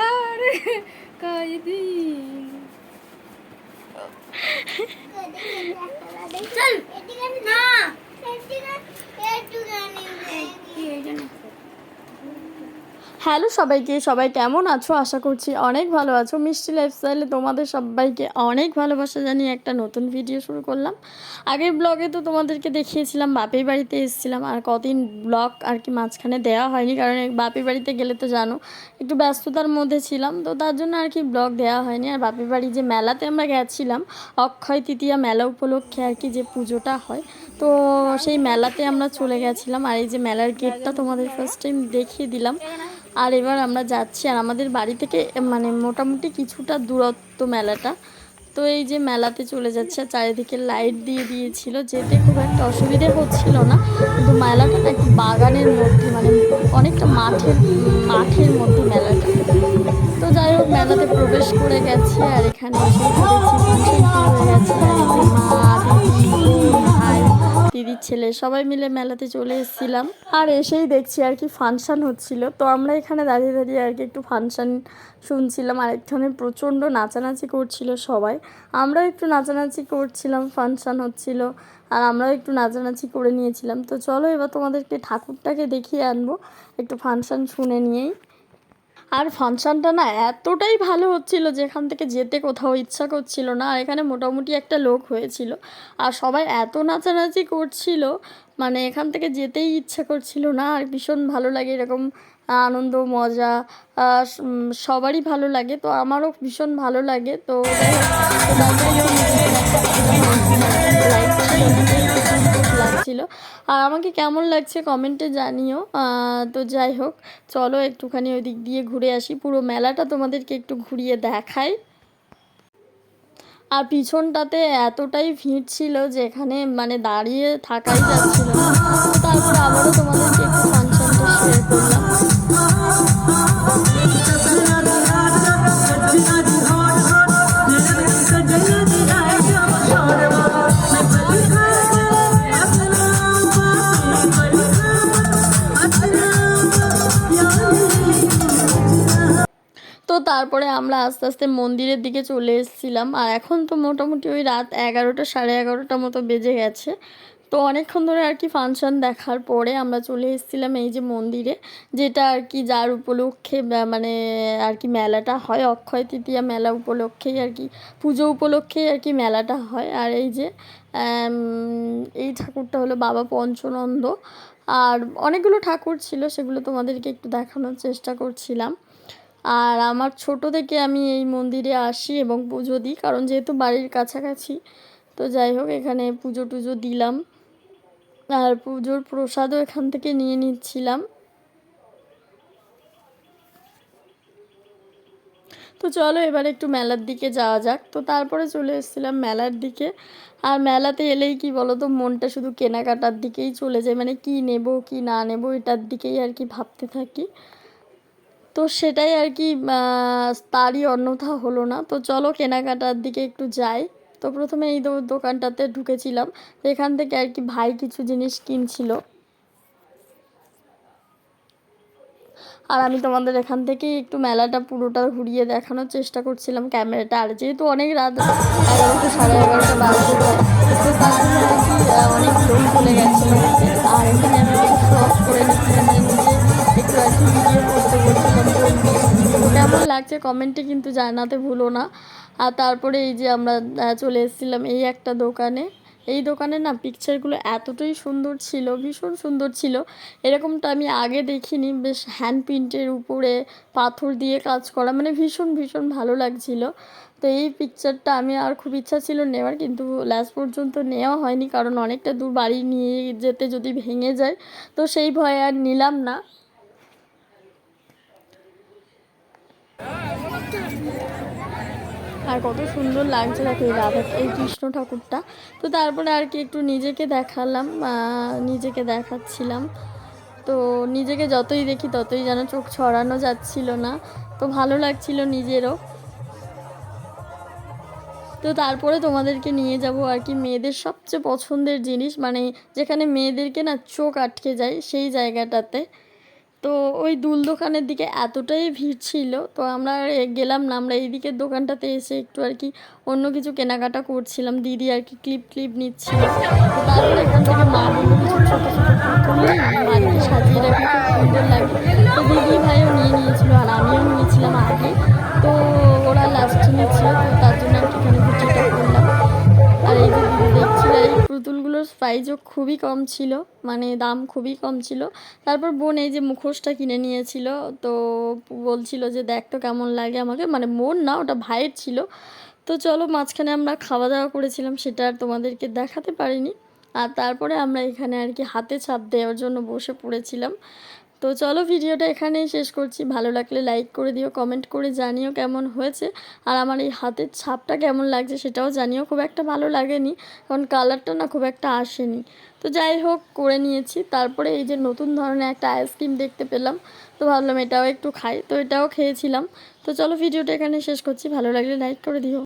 আর কয়দিন চল। না। হ্যালো সবাইকে, সবাই কেমন আছো? আশা করছি অনেক ভালো আছো। মিষ্টি লাইফস্টাইলে তোমাদের সবাইকে অনেক ভালোবাসা জানিয়ে একটা নতুন ভিডিও শুরু করলাম। আগের ব্লগে তো তোমাদেরকে দেখিয়েছিলাম, বাপের বাড়িতে এসেছিলাম। আর কদিন ব্লগ আর কি মাঝখানে দেওয়া হয়নি, কারণ বাপের বাড়িতে গেলে তো জানো, একটু ব্যস্ততার মধ্যে ছিলাম। তো তার জন্য আর কি ব্লগ দেওয়া হয়নি। আর বাপের বাড়ি যে মেলাতে আমরা গেছিলাম, অক্ষয় তৃতীয়া মেলা উপলক্ষে আর কি যে পুজোটা হয়, তো সেই মেলাতে আমরা চলে গেছিলাম। আর এই যে মেলার গেটটা তোমাদের ফার্স্ট টাইম দেখিয়ে দিলাম। আর এবার আমরা যাচ্ছি, আর আমাদের বাড়ি থেকে মানে মোটামুটি কিছুটা দূরত্ব মেলাটা। তো এই যে মেলাতে চলে যাচ্ছে চারিদিকে লাইট দিয়ে দিয়েছিল, যেতে খুব একটা অসুবিধে হচ্ছিল না। কিন্তু মেলাটা না একটু বাগানের মধ্যে মানে অনেকটা মাঠের মাঠের মধ্যে মেলাটা। তো যাই হোক, মেলাতে প্রবেশ করে গেছি, আর এখানে এসে হয়ে গেছে ছেলে, সবাই মিলে মেলাতে চলে এসেছিলাম। আর এসেই দেখছি আর কি ফাংশান হচ্ছিল। তো আমরা এখানে দাঁড়িয়ে দাঁড়িয়ে আর কি একটু ফাংশান শুনছিলাম। আর এখানে প্রচণ্ড নাচানাচি করছিল সবাই। আমরাও একটু নাচানাচি করছিলাম ফাংশান হচ্ছিল। আর আমরাও একটু নাচানাচি করে নিয়েছিলাম। তো চলো এবার তোমাদেরকে ঠাকুরটাকে দেখিয়ে আনব। একটু ফাংশান শুনে নিয়েই। আর ফাংশনটা না এতটাই ভালো হচ্ছিল যেখান থেকে যেতে কোথাও ইচ্ছা করছিল না, আর এখানে মোটামুটি একটা লোক হয়েছিল। আর সবাই এত নাচানাচি করছিল মানে এখান থেকে যেতেই ইচ্ছা করছিল না, আর ভীষণ ভালো লাগে এরকম আনন্দ, মজা সবারই ভালো লাগে। তো আমারও ভীষণ ভালো লাগে। তো আর আমাকে কেমন লাগছে কমেন্টে জানিও। তো যাই হোক, চলো একটুখানি ওই দিক দিয়ে ঘুরে আসি। পুরো মেলাটা তোমাদেরকে একটু ঘুরিয়ে দেখাই। আর পিছনটাতে এতটাই ভিড় ছিল যে এখানে মানে দাঁড়িয়ে থাকাই যাচ্ছিল তারপর আবারও তোমাদেরকে একটু ফাংশনটা শেয়ার করলাম। তারপরে আমরা আস্তে আস্তে মন্দিরের দিকে চলে এসেছিলাম। আর এখন তো মোটামুটি ওই রাত এগারোটা, সাড়ে এগারোটা মতো বেজে গেছে। তো অনেকক্ষণ ধরে আর কি ফাংশন দেখার পরে আমরা চলে এসেছিলাম এই যে মন্দিরে, যেটা আর কি যার উপলক্ষে মানে আর কি মেলাটা হয়। অক্ষয় তৃতীয়া মেলা উপলক্ষেই আর কি, পুজো উপলক্ষেই আর কি মেলাটা হয়। আর এই যে এই ঠাকুরটা হলো বাবা পঞ্চনন্দ। আর অনেকগুলো ঠাকুর ছিল, সেগুলো তোমাদেরকে একটু দেখানোর চেষ্টা করছিলাম। আর আমার ছোট থেকে আমি এই মন্দিরে আসি এবং পুজো দিই, কারণ যেহেতু বাড়ির কাছাকাছি, তো যাই হোক, এখানে পুজো টুজো দিলাম। আর পুজোর প্রসাদও এখান থেকে নিয়ে নিচ্ছিলাম। তো চলো এবার একটু মেলার দিকে যাওয়া যাক। তো তারপরে চলে এসেছিলাম মেলার দিকে। আর মেলাতে এলেই কি বলো তো মনটা শুধু কেনাকাটার দিকেই চলে যায়। মানে কি নেব, কি না নেব, এটার দিকেই আর কি ভাবতে থাকি। তো সেটাই আর কি তারই অন্যথা হলো না। তো চলো কেনাকাটার দিকে একটু যাই। তো প্রথমে এই দোকানটাতে ঢুকেছিলাম। তো এখান থেকে আর কি ভাই কিছু জিনিস কিনছিল। আর আমি তোমাদের এখান থেকেই একটু মেলাটা পুরোটা ঘুরিয়ে দেখানোর চেষ্টা করছিলাম ক্যামেরাটা। আর যেহেতু অনেক রাত এগারোটা সাড়ে এগারোটা বাজতে তো তার অনেক চলে গেছে আর একটু করে নিচ্ছিলাম একটু আর কি ভিডিও করতে লাগছে, কমেন্টে কিন্তু জানাতে ভুলো না। আর তারপরে এই যে আমরা চলে এসেছিলাম এই একটা দোকানে। এই দোকানে না পিকচারগুলো এতটাই সুন্দর ছিল, ভীষণ সুন্দর ছিল। এরকমটা আমি আগে দেখিনি, বেশ হ্যান্ড প্রিন্টের উপরে পাথর দিয়ে কাজ করা মানে ভীষণ ভীষণ ভালো লাগছিল। তো এই পিকচারটা আমি আর খুব ইচ্ছা ছিল নেওয়ার, কিন্তু লাস্ট পর্যন্ত নেওয়া হয়নি, কারণ অনেকটা দূর বাড়ি নিয়ে যেতে যদি ভেঙে যায়, তো সেই ভয়ে আর নিলাম না। আর কত সুন্দর লাগছে দেখো এই রাধা, এই কৃষ্ণ ঠাকুরটা। তো তারপরে আর কি একটু নিজেকে দেখালাম নিজেকে দেখাচ্ছিলাম। তো নিজেকে যতই দেখি ততই যেন চোখ ছড়ানো যাচ্ছিল না। তো ভালো লাগছিল নিজেরও। তো তারপরে তোমাদেরকে নিয়ে যাব আর কি মেয়েদের সবচেয়ে পছন্দের জিনিস মানে যেখানে মেয়েদেরকে না চোখ আটকে যায় সেই জায়গাটাতে। তো ওই দুল দোকানের দিকে এতটাই ভিড় ছিল, তো আমরা গেলাম না। আমরা এই দিকের দোকানটাতে এসে একটু আর কি অন্য কিছু কেনাকাটা করছিলাম। দিদি আর কি ক্লিপ ক্লিপ নিচ্ছিল। তো তারপরে এখান থেকে মা ছোটো ছোটো সাজিয়ে খুব সুন্দর লাগে। তো দিদি ভাইও নিয়ে নিয়েছিল আর আমিও নিয়েছিলাম আগে। তো ওরা লাস্টে নিচ্ছিল, তো পুতুলগুলোর প্রাইসও খুবই কম ছিল মানে দাম খুবই কম ছিল। তারপর বোন এই যে মুখোশটা কিনে নিয়েছিল, তো বলছিল যে দেখ তো কেমন লাগে আমাকে মানে মন না, ওটা ভাইয়ের ছিল। তো চলো মাঝখানে আমরা খাওয়া দাওয়া করেছিলাম, সেটা আর তোমাদেরকে দেখাতে পারিনি। আর তারপরে আমরা এখানে আর কি হাতে ছাপ দেওয়ার জন্য বসে পড়েছিলাম। তো চলো ভিডিওটা এখানেই শেষ করছি। ভালো লাগলে লাইক করে দিও কমেন্ট করে জানিও কেমন হয়েছে। আর আমার এই হাতের ছাপটা কেমন লাগছে সেটাও জানিও, খুব একটা ভালো লাগেনি, কারণ কালারটা না খুব একটা আসেনি। তো যাই হোক, করে নিয়েছি। তারপরে এই যে নতুন ধরনের একটা আইসক্রিম দেখতে পেলাম। তো ভাবলাম এটাও একটু খাই। তো এটাও খেয়েছিলাম। তো চলো ভিডিওটা এখানে শেষ করছি। ভালো লাগলে লাইক করে দিও।